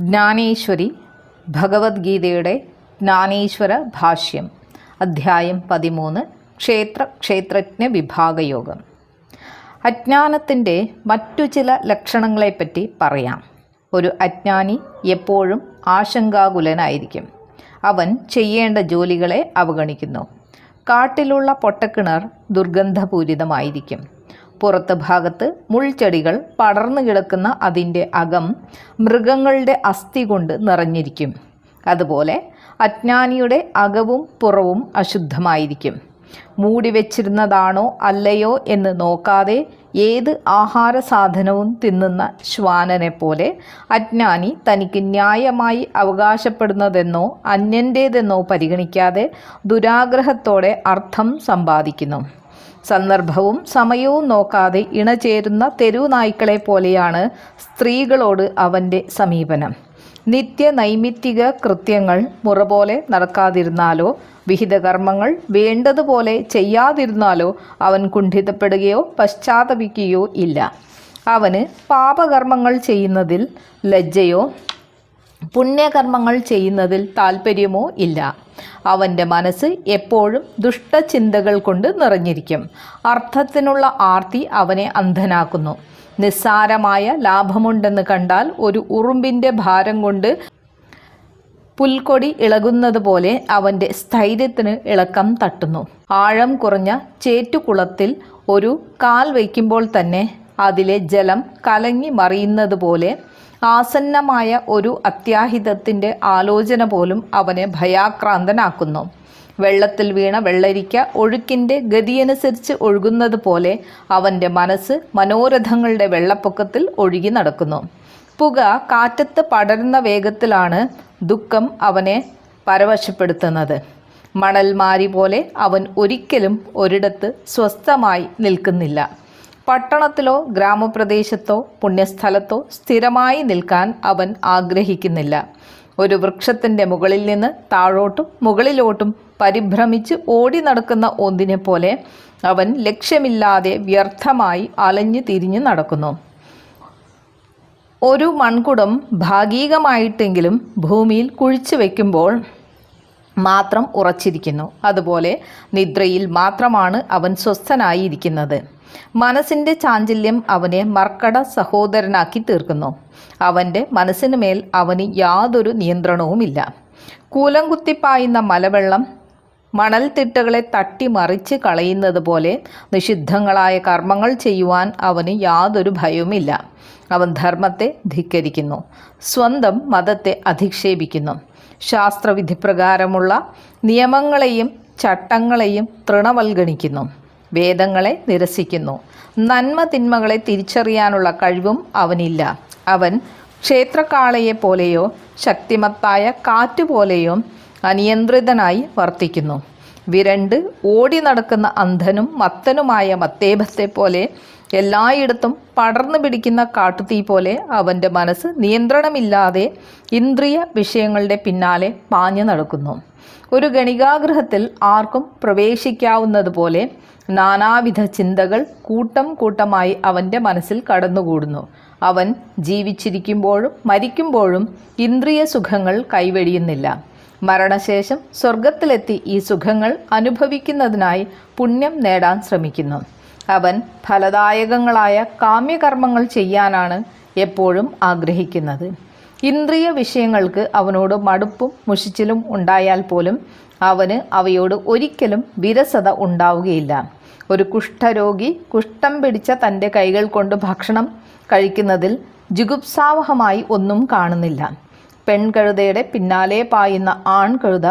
ജ്ഞാനേശ്വരി ഭഗവത്ഗീതയുടെ ജ്ഞാനേശ്വര ഭാഷ്യം അധ്യായം പതിമൂന്ന് ക്ഷേത്ര ക്ഷേത്രജ്ഞ വിഭാഗയോഗം. അജ്ഞാനത്തിന്റെ മറ്റു ചില ലക്ഷണങ്ങളെപ്പറ്റി പറയാം. ഒരു അജ്ഞാനി എപ്പോഴും ആശങ്കാകുലനായിരിക്കും. അവൻ ചെയ്യേണ്ട ജോലികളെ അവഗണിക്കുന്നു. കാട്ടിലുള്ള പൊട്ടക്കിണർ ദുർഗന്ധപൂരിതമായിരിക്കും. പുറത്ത് ഭാഗത്ത് മുൾച്ചെടികൾ പടർന്നു കിടക്കുന്ന അതിന്റെ അകം മൃഗങ്ങളുടെ അസ്ഥി കൊണ്ട് നിറഞ്ഞിരിക്കും. അതുപോലെ അജ്ഞാനിയുടെ അകവും പുറവും അശുദ്ധമായിരിക്കും. മൂടി വെച്ചിരുന്നതാണോ അല്ലയോ എന്ന് നോക്കാതെ ഏത് ആഹാര സാധനവും തിന്നുന്ന ശ്വാനനെ പോലെ അജ്ഞാനി തനിക്ക് ന്യായമായി അവകാശപ്പെടുന്നതെന്നോ അന്യന്റേതെന്നോ പരിഗണിക്കാതെ ദുരാഗ്രഹത്തോടെ അർത്ഥം സമ്പാദിക്കുന്നു. സന്ദർഭവും സമയവും നോക്കാതെ ഇണചേരുന്ന തെരുവു നായ്ക്കളെ പോലെയാണ് സ്ത്രീകളോട് അവന്റെ സമീപനം. നിത്യ നൈമിത്തിക കൃത്യങ്ങൾ മുറ പോലെ നടക്കാതിരുന്നാലോ വിഹിതകർമ്മങ്ങൾ വേണ്ടതുപോലെ ചെയ്യാതിരുന്നാലോ അവൻ കുണ്ഠിതപ്പെടുകയോ പശ്ചാത്തപിക്കുകയോ ഇല്ല. അവന് പാപകർമ്മങ്ങൾ ചെയ്യുന്നതിൽ ലജ്ജയോ പുണ്യകർമ്മങ്ങൾ ചെയ്യുന്നതിൽ താല്പര്യമോ ഇല്ല. അവന്റെ മനസ്സ് എപ്പോഴും ദുഷ്ടചിന്തകൾ കൊണ്ട് നിറഞ്ഞിരിക്കും. അർത്ഥത്തിനുള്ള ആർത്തി അവനെ അന്ധനാക്കുന്നു. നിസ്സാരമായ ലാഭമുണ്ടെന്ന് കണ്ടാൽ ഒരു ഉറുമ്പിന്റെ ഭാരം കൊണ്ട് പുൽക്കൊടി ഇളകുന്നത് പോലെ അവന്റെ സ്ഥൈര്യത്തിന് ഇളക്കം തട്ടുന്നു. ആഴം കുറഞ്ഞ ചേറ്റുകുളത്തിൽ ഒരു കാൽ വയ്ക്കുമ്പോൾ തന്നെ അതിലെ ജലം കലങ്ങി മറിയുന്നത് പോലെ ആസന്നമായ ഒരു അത്യാഹിതത്തിന്റെ ആലോചന പോലും അവനെ ഭയാക്രാന്തനാക്കുന്നു. വെള്ളത്തിൽ വീണ വെള്ളരിക്ക ഒഴുക്കിന്റെ ഗതിയനുസരിച്ച് ഒഴുകുന്നത് പോലെ അവന്റെ മനസ്സ് മനോരഥങ്ങളുടെ വെള്ളപ്പൊക്കത്തിൽ ഒഴുകി നടക്കുന്നു. പുക കാറ്റത്ത് പടരുന്ന വേഗത്തിലാണ് ദുഃഖം അവനെ പരവശപ്പെടുത്തുന്നത്. മണൽമാരി പോലെ അവൻ ഒരിക്കലും ഒരിടത്ത് സ്വസ്ഥമായി നിൽക്കുന്നില്ല. പട്ടണത്തിലോ ഗ്രാമപ്രദേശത്തോ പുണ്യസ്ഥലത്തോ സ്ഥിരമായി നിൽക്കാൻ അവൻ ആഗ്രഹിക്കുന്നില്ല. ഒരു വൃക്ഷത്തിന്റെ മുകളിൽ നിന്ന് താഴോട്ടും മുകളിലോട്ടും പരിഭ്രമിച്ച് ഓടി നടക്കുന്ന ഒന്നിനെ പോലെ അവൻ ലക്ഷ്യമില്ലാതെ വ്യർത്ഥമായി അലഞ്ഞു തിരിഞ്ഞു നടക്കുന്നു. ഒരു മൺകുടം ഭാഗികമായിട്ടെങ്കിലും ഭൂമിയിൽ കുഴിച്ചു വയ്ക്കുമ്പോൾ മാത്രം ഉറച്ചിരിക്കുന്നു. അതുപോലെ നിദ്രയിൽ മാത്രമാണ് അവൻ സ്വസ്ഥനായിരിക്കുന്നത്. മനസ്സിന്റെ ചാഞ്ചല്യം അവനെ മർക്കട സഹോദരനാക്കി തീർക്കുന്നു. അവന്റെ മനസ്സിന് മേൽ അവന് യാതൊരു നിയന്ത്രണവുമില്ല. കൂലം കുത്തിപ്പായുന്ന മലവെള്ളം മണൽത്തിട്ടകളെ തട്ടിമറിച്ച് കളയുന്നത് പോലെ നിഷിദ്ധങ്ങളായ കർമ്മങ്ങൾ ചെയ്യുവാൻ അവന് യാതൊരു ഭയവുമില്ല. അവൻ ധർമ്മത്തെ ധിക്കരിക്കുന്നു. സ്വന്തം മതത്തെ അധിക്ഷേപിക്കുന്നു. ശാസ്ത്രവിധി പ്രകാരമുള്ള നിയമങ്ങളെയും ചട്ടങ്ങളെയും തൃണവൽഗണിക്കുന്നു. വേദങ്ങളെ നിരസിക്കുന്നു. നന്മ തിന്മകളെ തിരിച്ചറിയാനുള്ള കഴിവും അവനില്ല. അവൻ ക്ഷേത്രക്കാളയെ പോലെയോ ശക്തിമത്തായ കാറ്റുപോലെയോ അനിയന്ത്രിതനായി വർത്തിക്കുന്നു. വിരണ്ട് ഓടി നടക്കുന്ന അന്ധനും മത്തനുമായ മത്തേഭത്തെ പോലെ എല്ലായിടത്തും പടർന്നു പിടിക്കുന്ന കാട്ടുതീ പോലെ അവന്റെ മനസ്സ് നിയന്ത്രണമില്ലാതെ ഇന്ദ്രിയ വിഷയങ്ങളുടെ പിന്നാലെ പാഞ്ഞു നടക്കുന്നു. ഒരു ഗണികാഗ്രഹത്തിൽ ആർക്കും പ്രവേശിക്കാവുന്നതുപോലെ നാനാവിധ ചിന്തകൾ കൂട്ടം കൂട്ടമായി അവന്റെ മനസ്സിൽ കടന്നുകൂടുന്നു. അവൻ ജീവിച്ചിരിക്കുമ്പോഴും മരിക്കുമ്പോഴും ഇന്ദ്രിയ സുഖങ്ങൾ കൈവെടിയുന്നില്ല. മരണശേഷം സ്വർഗത്തിലെത്തി ഈ സുഖങ്ങൾ അനുഭവിക്കുന്നതിനായി പുണ്യം നേടാൻ ശ്രമിക്കുന്നു. അവൻ ഫലദായകങ്ങളായ കാമ്യകർമ്മങ്ങൾ ചെയ്യാനാണ് എപ്പോഴും ആഗ്രഹിക്കുന്നത്. ഇന്ദ്രിയ വിഷയങ്ങൾക്ക് അവനോട് മടുപ്പും മുഷിച്ചിലും ഉണ്ടായാൽ പോലും അവന് അവയോട് ഒരിക്കലും വിരസത ഉണ്ടാവുകയില്ല. ഒരു കുഷ്ഠരോഗി കുഷ്ഠം പിടിച്ച തന്റെ കൈകൾ കൊണ്ട് ഭക്ഷണം കഴിക്കുന്നതിൽ ജുഗുപ്സാവഹമായി ഒന്നും കാണുന്നില്ല. പെൺകഴുതയുടെ പിന്നാലെ പായുന്ന ആൺകഴുത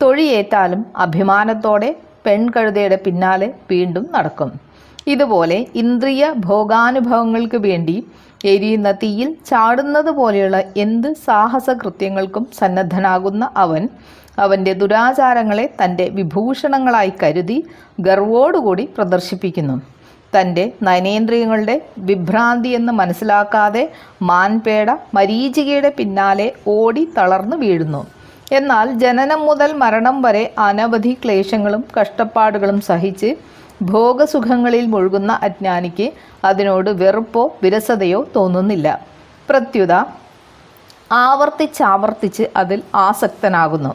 തൊഴിയേറ്റാലും അഭിമാനത്തോടെ പെൺകഴുതയുടെ പിന്നാലെ വീണ്ടും നടക്കും. ഇതുപോലെ ഇന്ദ്രിയ ഭോഗാനുഭവങ്ങൾക്ക് വേണ്ടി എരിയുന്ന തീയിൽ ചാടുന്നത് പോലെയുള്ള എന്ത് സാഹസകൃത്യങ്ങൾക്കും സന്നദ്ധനാകുന്ന അവൻ അവന്റെ ദുരാചാരങ്ങളെ തന്റെ വിഭൂഷണങ്ങളായി കരുതി ഗർവോടുകൂടി പ്രദർശിപ്പിക്കുന്നു. തന്റെ നയനേന്ദ്രിയങ്ങളുടെ വിഭ്രാന്തി എന്ന് മനസ്സിലാക്കാതെ മാൻപേട മരീചികയുടെ പിന്നാലെ ഓടി തളർന്നു വീഴുന്നു. എന്നാൽ ജനനം മുതൽ മരണം വരെ അനവധി ക്ലേശങ്ങളും കഷ്ടപ്പാടുകളും സഹിച്ച് ഭോഗസുഖങ്ങളിൽ മുഴുകുന്ന അജ്ഞാനിക്ക് അതിനോട് വെറുപ്പോ വിരസതയോ തോന്നുന്നില്ല. പ്രത്യുത ആവർത്തിച്ചാവർത്തിച്ച് അതിൽ ആസക്തനാകുന്നു.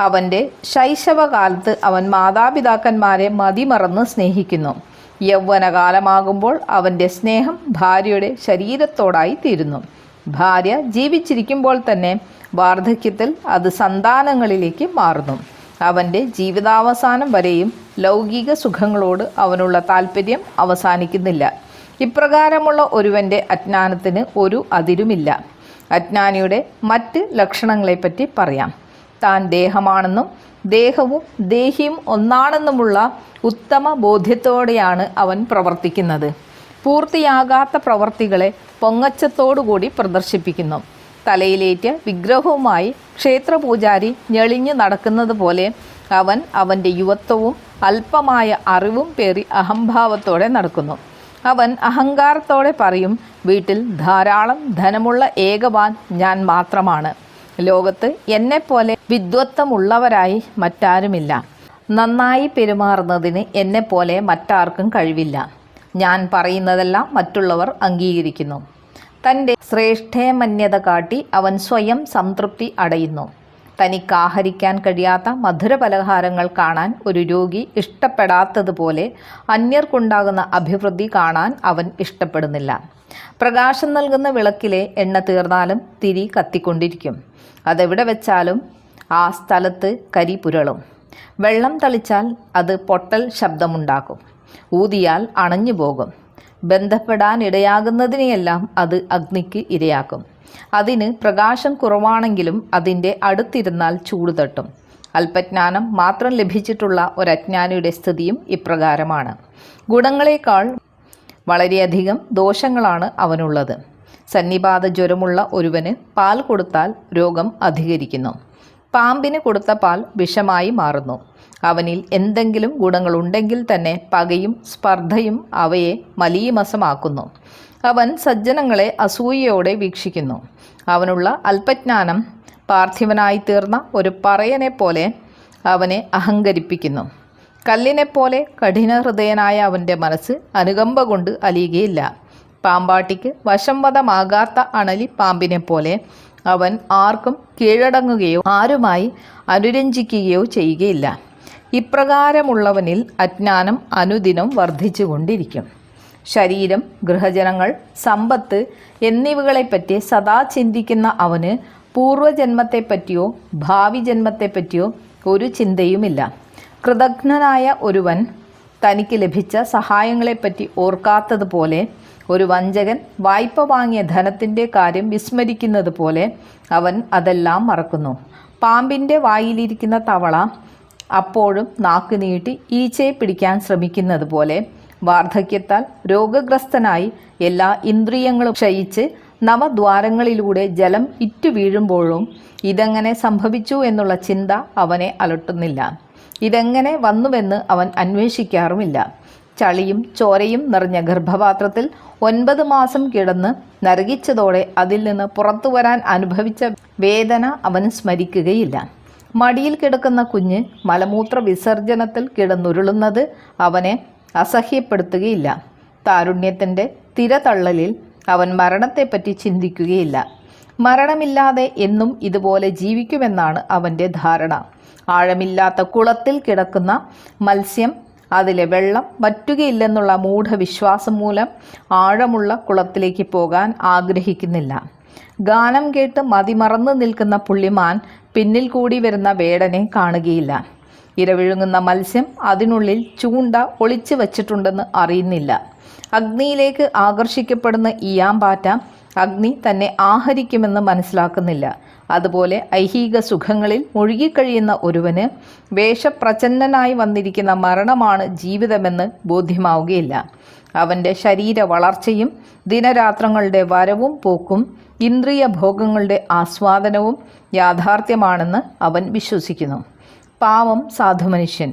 അവന്റെ ശൈശവകാലത്ത് അവൻ മാതാപിതാക്കന്മാരെ മതിമറന്ന് സ്നേഹിക്കുന്നു. യൗവനകാലമാകുമ്പോൾ അവന്റെ സ്നേഹം ഭാര്യയുടെ ശരീരത്തോടായി തീരുന്നു. ഭാര്യ ജീവിച്ചിരിക്കുമ്പോൾ തന്നെ വാർദ്ധക്യത്തിൽ അത് സന്താനങ്ങളിലേക്ക് മാറുന്നു. അവന്റെ ജീവിതാവസാനം വരെയും ലൗകിക സുഖങ്ങളോട് അവനുള്ള താല്പര്യം അവസാനിക്കുന്നില്ല. ഇപ്രകാരമുള്ള ഒരുവന്റെ അജ്ഞാനത്തിന് ഒരു അതിരുമില്ല. അജ്ഞാനിയുടെ മറ്റ് ലക്ഷണങ്ങളെപ്പറ്റി പറയാം. താൻ ദേഹമാണെന്നും ദേഹവും ദേഹിയും ഒന്നാണെന്നുമുള്ള ഉത്തമ ബോധ്യത്തോടെയാണ് അവൻ പ്രവർത്തിക്കുന്നത്. പൂർത്തിയാകാത്ത പ്രവർത്തികളെ പൊങ്ങച്ചത്തോടുകൂടി പ്രദർശിപ്പിക്കുന്നു. തലയിലേറ്റ് വിഗ്രഹവുമായി ക്ഷേത്രപൂജാരി ഞെളിഞ്ഞു നടക്കുന്നത് പോലെ അവൻ അവന്റെ യുവത്വവും അല്പമായ അറിവും പേറി അഹംഭാവത്തോടെ നടക്കുന്നു. അവൻ അഹങ്കാരത്തോടെ പറയും വീട്ടിൽ ധാരാളം ധനമുള്ള ഏകവാൻ ഞാൻ മാത്രമാണ്. ലോകത്ത് എന്നെപ്പോലെ വിദ്വത്വമുള്ളവരായി മറ്റാരുമില്ല. നന്നായി പെരുമാറുന്നതിന് എന്നെപ്പോലെ മറ്റാർക്കും കഴിവില്ല. ഞാൻ പറയുന്നതെല്ലാം മറ്റുള്ളവർ അംഗീകരിക്കുന്നു. തന്റെ ശ്രേഷ്ഠേമന്യത കാട്ടി അവൻ സ്വയം സംതൃപ്തി അടയുന്നു. തനിക്ക് ആഹരിക്കാൻ കഴിയാത്ത മധുര പലഹാരങ്ങൾ കാണാൻ ഒരു രോഗി ഇഷ്ടപ്പെടാത്തതുപോലെ അന്യർക്കുണ്ടാകുന്ന അഭിവൃദ്ധി കാണാൻ അവൻ ഇഷ്ടപ്പെടുന്നില്ല. പ്രകാശം നൽകുന്ന വിളക്കിലെ എണ്ണ തീർന്നാലും തിരി കത്തിക്കൊണ്ടിരിക്കും. അതെവിടെ വെച്ചാലും ആ സ്ഥലത്ത് കരി പുരളും. വെള്ളം തളിച്ചാൽ അത് പൊട്ടൽ ശബ്ദമുണ്ടാക്കും. ഊതിയാൽ അണഞ്ഞു പോകും ബന്ധപ്പെടാൻ ഇടയാകുന്നതിനെയെല്ലാം അത് അഗ്നിക്ക് ഇരയാക്കും. അതിന് പ്രകാശം കുറവാണെങ്കിലും അതിന്റെ അടുത്തിരുന്നാൽ ചൂട് തട്ടും. അല്പജ്ഞാനം മാത്രം ലഭിച്ചിട്ടുള്ള ഒരജ്ഞാനിയുടെ സ്ഥിതിയും ഇപ്രകാരമാണ്. ഗുണങ്ങളെക്കാൾ വളരെയധികം ദോഷങ്ങളാണ് അവനുള്ളത്. സന്നിപാത ജ്വരമുള്ള ഒരുവന് പാൽ കൊടുത്താൽ രോഗം അധികരിക്കുന്നു. പാമ്പിന് കൊടുത്ത പാൽ വിഷമായി മാറുന്നു. അവനിൽ എന്തെങ്കിലും ഗുണങ്ങളുണ്ടെങ്കിൽ തന്നെ പകയും സ്പർദ്ധയും അവയെ മലീമസമാക്കുന്നു. അവൻ സജ്ജനങ്ങളെ അസൂയയോടെ വീക്ഷിക്കുന്നു. അവനുള്ള അല്പജ്ഞാനം പാർത്ഥിവനായി തീർന്ന ഒരു പറയനെ പോലെ അവനെ അഹങ്കരിപ്പിക്കുന്നു. കല്ലിനെപ്പോലെ കഠിനഹൃദയനായ അവന്റെ മനസ്സ് അനുകമ്പ കൊണ്ട് അലിയുകയില്ല. പാമ്പാട്ടിക്ക് വശംവതമാകാത്ത അണലി പാമ്പിനെ പോലെ അവൻ ആർക്കും കീഴടങ്ങുകയോ ആരുമായി അനുരഞ്ജിക്കുകയോ ചെയ്യുകയില്ല. ഇപ്രകാരമുള്ളവനിൽ അജ്ഞാനം അനുദിനം വർദ്ധിച്ചുകൊണ്ടിരിക്കും. ശരീരം ഗൃഹജനങ്ങൾ സമ്പത്ത് എന്നിവകളെപ്പറ്റി സദാ ചിന്തിക്കുന്ന അവന് പൂർവജന്മത്തെപ്പറ്റിയോ ഭാവി ജന്മത്തെപ്പറ്റിയോ ഒരു ചിന്തയുമില്ല. കൃതജ്ഞനായ ഒരുവൻ തനിക്ക് ലഭിച്ച സഹായങ്ങളെപ്പറ്റി ഓർക്കാത്തതുപോലെ ഒരു വഞ്ചകൻ വായ്പ വാങ്ങിയ ധനത്തിന്റെ കാര്യം വിസ്മരിക്കുന്നത് പോലെ അവൻ അതെല്ലാം മറക്കുന്നു. പാമ്പിന്റെ വായിലിരിക്കുന്ന തവള അപ്പോഴും നാക്ക് നീട്ടി ഈച്ചയെ പിടിക്കാൻ ശ്രമിക്കുന്നത് പോലെ വാർദ്ധക്യത്താൽ രോഗഗ്രസ്തനായി എല്ലാ ഇന്ദ്രിയങ്ങളും ക്ഷയിച്ച് നവദ്വാരങ്ങളിലൂടെ ജലം ഇറ്റു വീഴുമ്പോഴും ഇതെങ്ങനെ സംഭവിച്ചു എന്നുള്ള ചിന്ത അവനെ അലട്ടുന്നില്ല. ഇതെങ്ങനെ വന്നുവെന്ന് അവൻ അന്വേഷിക്കാറുമില്ല. ചളിയും ചോരയും നിറഞ്ഞ ഗർഭപാത്രത്തിൽ ഒൻപത് മാസം കിടന്ന് നരകിച്ചതോടെ അതിൽ നിന്ന് പുറത്തു വരാൻ അനുഭവിച്ച വേദന അവൻ സ്മരിക്കുകയില്ല. മടിയിൽ കിടക്കുന്ന കുഞ്ഞ് മലമൂത്ര വിസർജനത്തിൽ കിടന്നുരുളുന്നത് അവനെ അസഹ്യപ്പെടുത്തുകയില്ല. താരുണ്യത്തിന്റെ തിരതള്ളലിൽ അവൻ മരണത്തെപ്പറ്റി ചിന്തിക്കുകയില്ല. മരണമില്ലാതെ എന്നും ഇതുപോലെ ജീവിക്കുമെന്നാണ് അവന്റെ ധാരണ. ആഴമില്ലാത്ത കുളത്തിൽ കിടക്കുന്ന മത്സ്യം അതിലെ വെള്ളം വറ്റുകയില്ലെന്നുള്ള മൂഢവിശ്വാസം മൂലം ആഴമുള്ള കുളത്തിലേക്ക് പോകാൻ ആഗ്രഹിക്കുന്നില്ല. ഗാനം കേട്ട് മതിമറന്നു നിൽക്കുന്ന പുള്ളിമാൻ പിന്നിൽ കൂടി വരുന്ന വേടനെ കാണുകയില്ല. ഇരവിഴുങ്ങുന്ന മത്സ്യം അതിനുള്ളിൽ ചൂണ്ട ഒളിച്ചു വച്ചിട്ടുണ്ടെന്ന് അറിയുന്നില്ല. അഗ്നിയിലേക്ക് ആകർഷിക്കപ്പെടുന്ന ഇയാമ്പാറ്റ അഗ്നി തന്നെ ആഹരിക്കുമെന്ന് മനസ്സിലാക്കുന്നില്ല. അതുപോലെ ഐഹിക സുഖങ്ങളിൽ മുഴുകിക്കഴിയുന്ന ഒരുവന് വേഷപ്രചന്നനായി വന്നിരിക്കുന്ന മരണമാണ് ജീവിതമെന്ന് ബോധ്യമാവുകയില്ല. അവന്റെ ശരീര വളർച്ചയും ദിനരാത്രങ്ങളുടെ വരവും പോക്കും ഇന്ദ്രിയ ഭോഗങ്ങളുടെ ആസ്വാദനവും യാഥാർത്ഥ്യമാണെന്ന് അവൻ വിശ്വസിക്കുന്നു. പാവം സാധുമനുഷ്യൻ.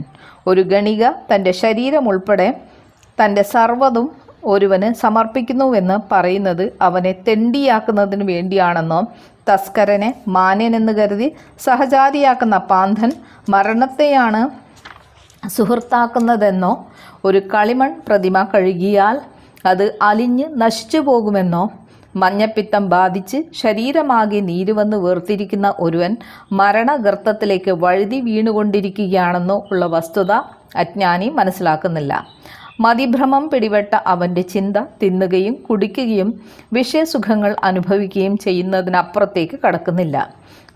ഒരു ഗണിക തന്റെ ശരീരം ഉൾപ്പെടെ തന്റെ സർവതും ഒരുവന് സമർപ്പിക്കുന്നുവെന്ന് പറയുന്നത് അവനെ തെണ്ടിയാക്കുന്നതിന് വേണ്ടിയാണെന്നോ തസ്കരനെ മാന്യനെന്ന് കരുതി സഹചാരിയാക്കുന്ന പാന്തൻ മരണത്തെയാണ് സുഹൃത്താക്കുന്നതെന്നോ ഒരു കളിമൺ പ്രതിമ കഴുകിയാൽ അത് അലിഞ്ഞ് നശിച്ചു പോകുമെന്നോ മഞ്ഞപ്പിത്തം ബാധിച്ച് ശരീരമാകെ നീരുവന്ന് വേർതിരിക്കുന്ന ഒരുവൻ മരണഗർത്തത്തിലേക്ക് വഴുതി വീണുകൊണ്ടിരിക്കുകയാണെന്നോ ഉള്ള വസ്തുത അജ്ഞാനി മനസ്സിലാക്കുന്നില്ല. മതിഭ്രമം പിടിപെട്ട അവന്റെ ചിന്ത തിന്നുകയും കുടിക്കുകയും വിഷയസുഖങ്ങൾ അനുഭവിക്കുകയും ചെയ്യുന്നതിനപ്പുറത്തേക്ക് കടക്കുന്നില്ല.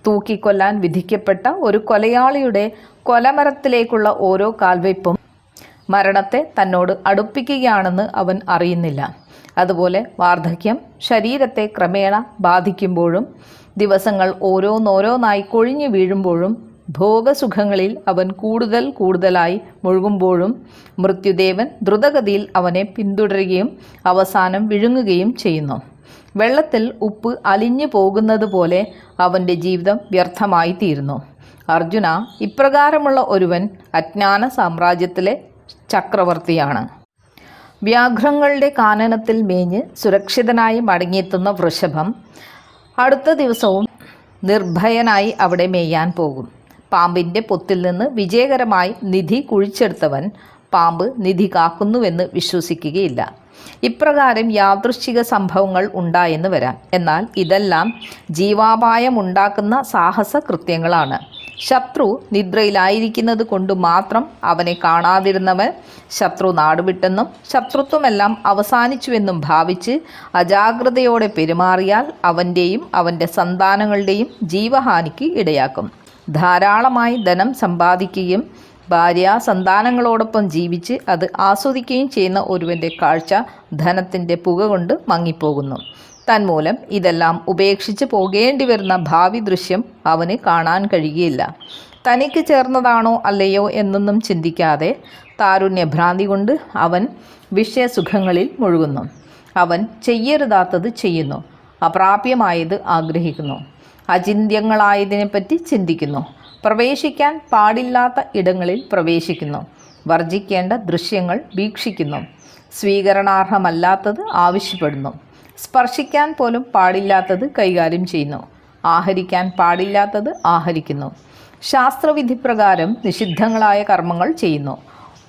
തൂക്കിക്കൊല്ലാൻ വിധിക്കപ്പെട്ട ഒരു കൊലയാളിയുടെ കൊലമരത്തിലേക്കുള്ള ഓരോ കാൽവയ്പും മരണത്തെ തന്നോട് അടുപ്പിക്കുകയാണെന്ന് അവൻ അറിയുന്നില്ല. അതുപോലെ വാർദ്ധക്യം ശരീരത്തെ ക്രമേണ ബാധിക്കുമ്പോഴും ദിവസങ്ങൾ ഓരോന്നോരോന്നായി കൊഴിഞ്ഞു വീഴുമ്പോഴും ഭോഗസുഖങ്ങളിൽ അവൻ കൂടുതൽ കൂടുതലായി മുഴുകുമ്പോഴും മൃത്യുദേവൻ ദ്രുതഗതിയിൽ അവനെ പിന്തുടരുകയും അവസാനം വിഴുങ്ങുകയും ചെയ്യുന്നു. വെള്ളത്തിൽ ഉപ്പ് അലിഞ്ഞു പോകുന്നത് പോലെ അവന്റെ ജീവിതം വ്യർത്ഥമായി തീരുന്നു അർജുന ഇപ്രകാരമുള്ള ഒരുവൻ അജ്ഞാന സാമ്രാജ്യത്തിലെ ചക്രവർത്തിയാണ്. വ്യാഘ്രങ്ങളുടെ കാനനത്തിൽ മേഞ്ഞ് സുരക്ഷിതനായി മടങ്ങിയെത്തുന്ന വൃഷഭം അടുത്ത ദിവസവും നിർഭയനായി അവിടെ മേയാൻ പോകും. പാമ്പിന്റെ പൊത്തിൽ നിന്ന് വിജയകരമായി നിധി കുഴിച്ചെടുത്തവൻ പാമ്പ് നിധി കാക്കുന്നുവെന്ന് വിശ്വസിക്കുകയില്ല. ഇപ്രകാരം യാദൃശ്ചിക സംഭവങ്ങൾ ഉണ്ടായെന്ന് വരാം. എന്നാൽ ഇതെല്ലാം ജീവാപായമുണ്ടാക്കുന്ന സാഹസ കൃത്യങ്ങളാണ് ശത്രു നിദ്രയിലായിരിക്കുന്നത് കൊണ്ട് മാത്രം അവനെ കാണാതിരുന്നവൻ ശത്രു നാടുവിട്ടെന്നും ശത്രുത്വമെല്ലാം അവസാനിച്ചുവെന്നും ഭാവിച്ച് അജാഗ്രതയോടെ പെരുമാറിയാൽ അവന്റെയും അവന്റെ സന്താനങ്ങളുടെയും ജീവഹാനിക്ക് ഇടയാക്കും. ധാരാളമായി ധനം സമ്പാദിക്കുകയും ഭാര്യ സന്താനങ്ങളോടൊപ്പം ജീവിച്ച് അത് ആസ്വദിക്കുകയും ചെയ്യുന്ന ഒരുവന്റെ കാഴ്ച ധനത്തിന്റെ പുക കൊണ്ട് മങ്ങിപ്പോകുന്നു. തന്മൂലം ഇതെല്ലാം ഉപേക്ഷിച്ച് പോകേണ്ടി വരുന്ന ഭാവി ദൃശ്യം അവന് കാണാൻ കഴിയുകയില്ല. തനിക്ക് ചേർന്നതാണോ അല്ലയോ എന്നൊന്നും ചിന്തിക്കാതെ താരുണ്യഭ്രാന്തി കൊണ്ട് അവൻ വിഷയസുഖങ്ങളിൽ മുഴുകുന്നു. അവൻ ചെയ്യരുതാത്തത് ചെയ്യുന്നു. അപ്രാപ്യമായത് ആഗ്രഹിക്കുന്നു. അചിന്ത്യങ്ങളായതിനെപ്പറ്റി ചിന്തിക്കുന്നു. പ്രവേശിക്കാൻ പാടില്ലാത്ത ഇടങ്ങളിൽ പ്രവേശിക്കുന്നു. വർജിക്കേണ്ട ദൃശ്യങ്ങൾ വീക്ഷിക്കുന്നു. സ്വീകരണാർഹമല്ലാത്തത് ആവശ്യപ്പെടുന്നു. സ്പർശിക്കാൻ പോലും പാടില്ലാത്തത് കൈകാര്യം ചെയ്യുന്നു. ആഹരിക്കാൻ പാടില്ലാത്തത് ആഹരിക്കുന്നു. ശാസ്ത്രവിധി പ്രകാരം നിഷിദ്ധങ്ങളായ കർമ്മങ്ങൾ ചെയ്യുന്നു.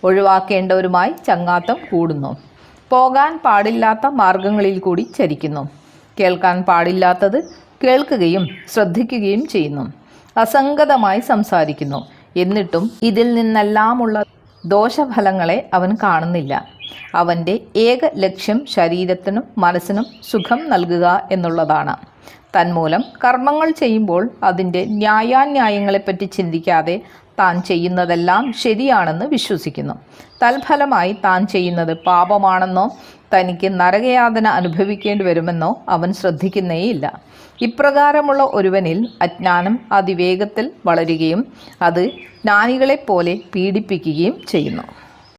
ഒഴിവാക്കേണ്ടവരുമായി ചങ്ങാത്തം കൂടുന്നു. പോകാൻ പാടില്ലാത്ത മാർഗങ്ങളിൽ കൂടി ചരിക്കുന്നു. കേൾക്കാൻ പാടില്ലാത്തത് കേൾക്കുകയും ശ്രദ്ധിക്കുകയും ചെയ്യുന്നു. അസംഗതമായി സംസാരിക്കുന്നു. എന്നിട്ടും ഇതിൽ നിന്നെല്ലാമുള്ള ദോഷഫലങ്ങളെ അവൻ കാണുന്നില്ല. അവന്റെ ഏക ലക്ഷ്യം ശരീരത്തിനും മനസ്സിനും സുഖം നൽകുക എന്നുള്ളതാണ്. തന്മൂലം കർമ്മങ്ങൾ ചെയ്യുമ്പോൾ അതിന്റെ ന്യായാന്യായങ്ങളെപ്പറ്റി ചിന്തിക്കാതെ താൻ ചെയ്യുന്നതെല്ലാം ശരിയാണെന്ന് വിശ്വസിക്കുന്നു. തൽഫലമായി താൻ ചെയ്യുന്നത് പാപമാണെന്നോ തനിക്ക് നരകയാതന അനുഭവിക്കേണ്ടി വരുമെന്നോ അവൻ ശ്രദ്ധിക്കുന്നേയില്ല. ഇപ്രകാരമുള്ള ഒരുവനിൽ അജ്ഞാനം അതിവേഗത്തിൽ വളരുകയും അത് ജ്ഞാനികളെപ്പോലെ പീഡിപ്പിക്കുകയും ചെയ്യുന്നു.